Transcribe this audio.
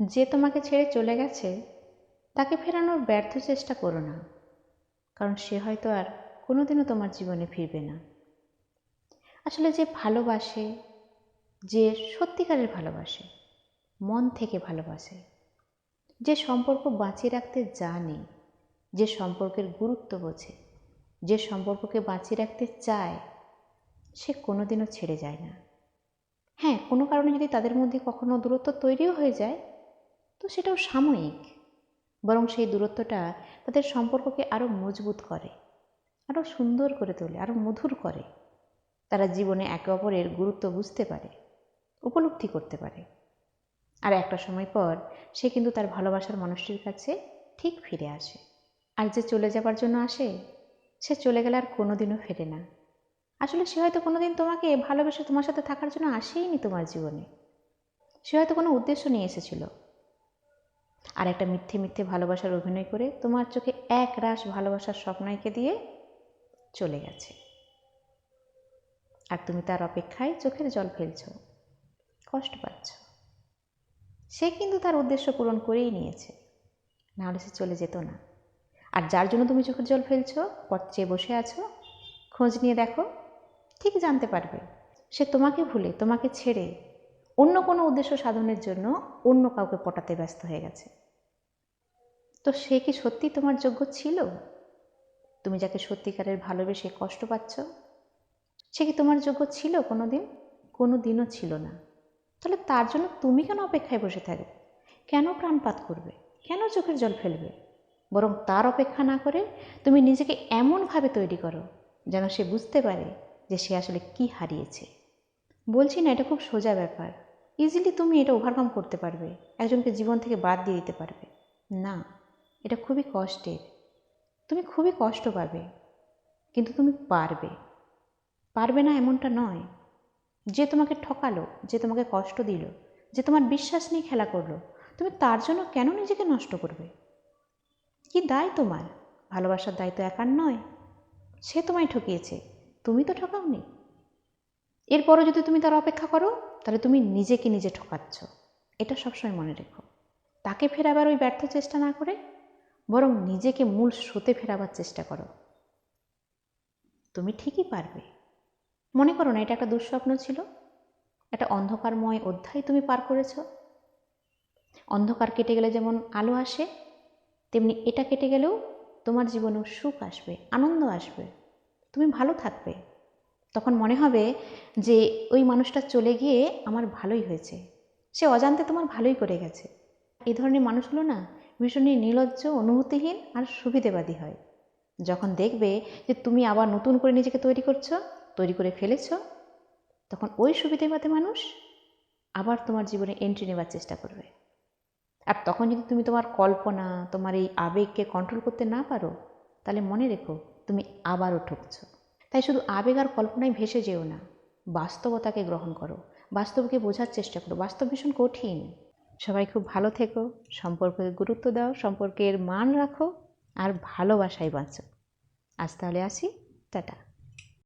যে তোমাকে ছেড়ে চলে গেছে, তাকে ফেরানোর ব্যর্থ চেষ্টা করো না, কারণ সে হয়তো আর কোনোদিনও তোমার জীবনে ফিরবে না। আসলে যে ভালোবাসে, যে সত্যিকারের ভালোবাসে, মন থেকে ভালোবাসে, যে সম্পর্ক বাঁচিয়ে রাখতে জানে, যে সম্পর্কের গুরুত্ব বোঝে, যে সম্পর্ককে বাঁচিয়ে রাখতে চায়, সে কোনোদিনও ছেড়ে যায় না। হ্যাঁ কোনো কারণে যদি তাদের মধ্যে কখনো দূরত্ব তৈরিও হয়ে যায় তো সেটাও সাময়িক। বরং সেই দূরত্বটা তাদের সম্পর্ককে আরও মজবুত করে, আরও সুন্দর করে তোলে, আরও মধুর করে। তারা জীবনে একে অপরের গুরুত্ব বুঝতে পারে, উপলব্ধি করতে পারে। আর একটা সময় পর সে কিন্তু তার ভালোবাসার মানুষটির কাছে ঠিক ফিরে আসে। আর যে চলে যাবার জন্য আসে, সে চলে গেলে আর কোনোদিনও ফেরে না। আসলে সে হয়তো কোনোদিন তোমাকে ভালোবেসে তোমার সাথে থাকার জন্য আসেইনি তোমার জীবনে। সে হয়তো কোনো উদ্দেশ্য নিয়ে এসেছিল। আর একটা মিথ্যে মিথ্যে ভালোবাসার অভিনয় করে তোমার চোখে এক রাস ভালোবাসার স্বপ্নকে দিয়ে চলে গেছে। আর তুমি তার অপেক্ষায় চোখের জল ফেলছ। কষ্ট পাচ্ছ। সে কিন্তু তার উদ্দেশ্য পূরণ করেই নিয়েছে। নাহলে সে চলে যেত না। আর যার জন্য তুমি চোখের জল ফেলছো, পথ চেয়ে বসে আছো, খোঁজ নিয়ে দেখো, ঠিক জানতে পারবে। সে তোমাকে ভুলে, তোমাকে ছেড়ে অন্য কোনো উদ্দেশ্য সাধনের জন্য অন্য কাউকে পটাতে ব্যস্ত হয়ে গেছে। তো সে কি সত্যি তোমার যোগ্য ছিল? তুমি যাকে সত্যিকারের ভালোবেসে কষ্ট পাচ্ছ, সে কি তোমার যোগ্য ছিল কোনো দিন কোনো দিনও ছিল না। তাহলে তার জন্য তুমি কেন অপেক্ষায় বসে থাকবে? কেন প্রাণপাত করবে? কেন চোখের জল ফেলবে? বরং তার অপেক্ষা না করে তুমি নিজেকে এমনভাবে তৈরি করো যেন সে বুঝতে পারে যে সে আসলে কি হারিয়েছে। বলছি না, এটা খুব সোজা ব্যাপার। ইজিলি তুমি এটা ওভারকাম করতে পারবে। একজনকে জীবন থেকে বাদ দিয়ে দিতে পারবে। না। এটা খুবই কষ্টের। তুমি খুবই কষ্ট পাবে, কিন্তু তুমি পারবে। পারবে না এমনটা নয়। যে তোমাকে ঠকালো, যে তোমাকে কষ্ট দিল, যে তোমার বিশ্বাস নিয়ে খেলা করল, তুমি তার জন্য কেন নিজেকে নষ্ট করবে? কি দায় তোমার? ভালোবাসার দায়িত্ব একার নয়। সে তোমায় ঠকিয়েছে, তুমি তো ঠকাওনি। এরপরও যদি তুমি তার অপেক্ষা করো, তাহলে তুমি নিজেকে নিজে ঠকাচ্ছ। এটা সবসময় মনে রেখো। তাকে ফেরাবার ওই ব্যর্থ চেষ্টা না করে বরং নিজেকে মূল স্রোতে ফেরাবার চেষ্টা করো। তুমি ঠিকই পারবে। মনে করো না, এটা একটা দুঃস্বপ্ন ছিল। একটা অন্ধকারময় অধ্যায় তুমি পার করেছ। অন্ধকার কেটে গেলে যেমন আলো আসে, তেমনি এটা কেটে গেলেও তোমার জীবনেও সুখ আসবে, আনন্দ আসবে। তুমি ভালো থাকবে। তখন মনে হবে যে ওই মানুষটা চলে গিয়ে আমার ভালোই হয়েছে। সে অজান্তে তোমার ভালোই করে গেছে। এই ধরনের মানুষগুলো না? ভীষণই নির্লজ্জ অনুভূতিহীন আর সুবিধেবাদী হয়। যখন দেখবে যে তুমি আবার নতুন করে নিজেকে তৈরি করছ, তৈরি করে ফেলেছ, তখন ওই সুবিধেবাদী মানুষ আবার তোমার জীবনে এন্ট্রি নেবার চেষ্টা করবে। আর তখন যদি তুমি তোমার কল্পনা, তোমার এই আবেগকে কন্ট্রোল করতে না পারো, তাহলে মনে রেখো তুমি আবারও ঠকছো। তাই শুধু আবেগ আর কল্পনায় ভেসে যেও না, বাস্তবতাকে গ্রহণ করো, বাস্তবকে বোঝার চেষ্টা করো, বাস্তব ভীষণ কঠিন। সবাই খুব ভালো থেকো সম্পর্কে গুরুত্ব দাও, সম্পর্কের মান রাখো আর ভালোবাসায় বাঁচো। আজ তাহলে আসি, টাটা।